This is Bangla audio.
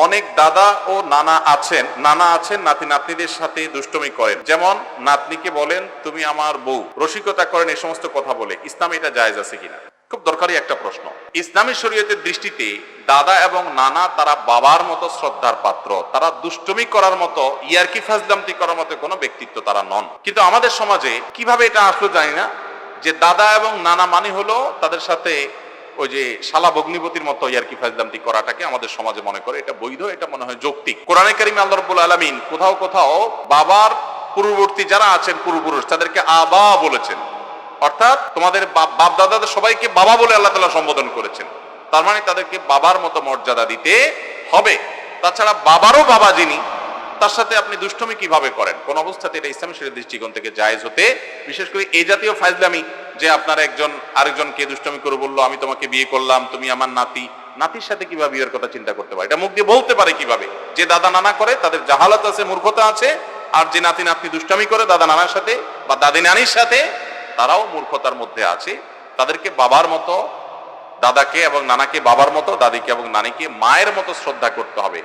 অনেক দাদা ও নানা আছেন নানা আছেন নাতি নাতনিদের সাথে দুষ্টমি করেন। যেমন নাতনিকে বলেন, তুমি আমার বউ। রসিকতা করেন, এই সমস্ত কথা বলে। ইসলামে এটা জায়েজ আছে কিনা? খুব দরকারি একটা প্রশ্ন। ইসলামী শরীয়তের দৃষ্টিতে দাদা এবং নানা তারা বাবার মতো শ্রদ্ধার পাত্র। তারা দুষ্টমি করার মতো, ইয়ারকি ফাজলামতি করার মতো কোনো ব্যক্তিত্ব তারা নন। কিন্তু আমাদের সমাজে কীভাবে এটা আসলো জানি না। যে দাদা এবং নানা মানে হলো তাদের সাথে ওই যে শালা ভগ্নিপতির মতো ইয়ারকি ফাজলামতি করাটাকে আমাদের সমাজে মনে করে, এটা বৈধ, এটা মনে হয় যৌক্তিক। কোরআনে কারিম আল্লাহ রব্বুল আলমিন কোথাও কোথাও বাবার পূর্ববর্তী যারা আছেন, পূর্বপুরুষ, তাদেরকে আবা বলেছেন। অর্থাৎ তোমাদের বাপ দাদাদের সবাইকে বাবা বলে আল্লাহ তালা সম্বোধন করেছেন। তার মানে তাদেরকে বাবার মতো মর্যাদা দিতে হবে। তাছাড়া বাবারও বাবা যিনি, তার সাথে আপনি দুষ্টমি কীভাবে করেন? কোন অবস্থাতে এটা ইসলামী শরীর দৃষ্টিকোণ থেকে জায়েজ হতে, বিশেষ করে এই জাতীয় ফাইজলামি যে আপনার একজন, আরেকজনকে দুষ্টমি করে বলল, আমি তোমাকে বিয়ে করলাম, তুমি আমার নাতি। নাতির সাথে কীভাবে বিয়ের কথা চিন্তা করতে পারে? এটা মুখ দিয়ে বলতে পারে কীভাবে? যে দাদা নানা করে, তাদের জাহালাত আছে, মূর্খতা আছে, আর যে নাতি নাতনি দুষ্টামি করে, দাদা নানার সাথে বা দাদি নানির সাথে, তারাও মূর্খতার মধ্যে আছে। তাদেরকে বাবার মতো, দাদাকে এবং নানাকে বাবার মতো, দাদিকে এবং নানিকে মায়ের মতো শ্রদ্ধা করতে হবে।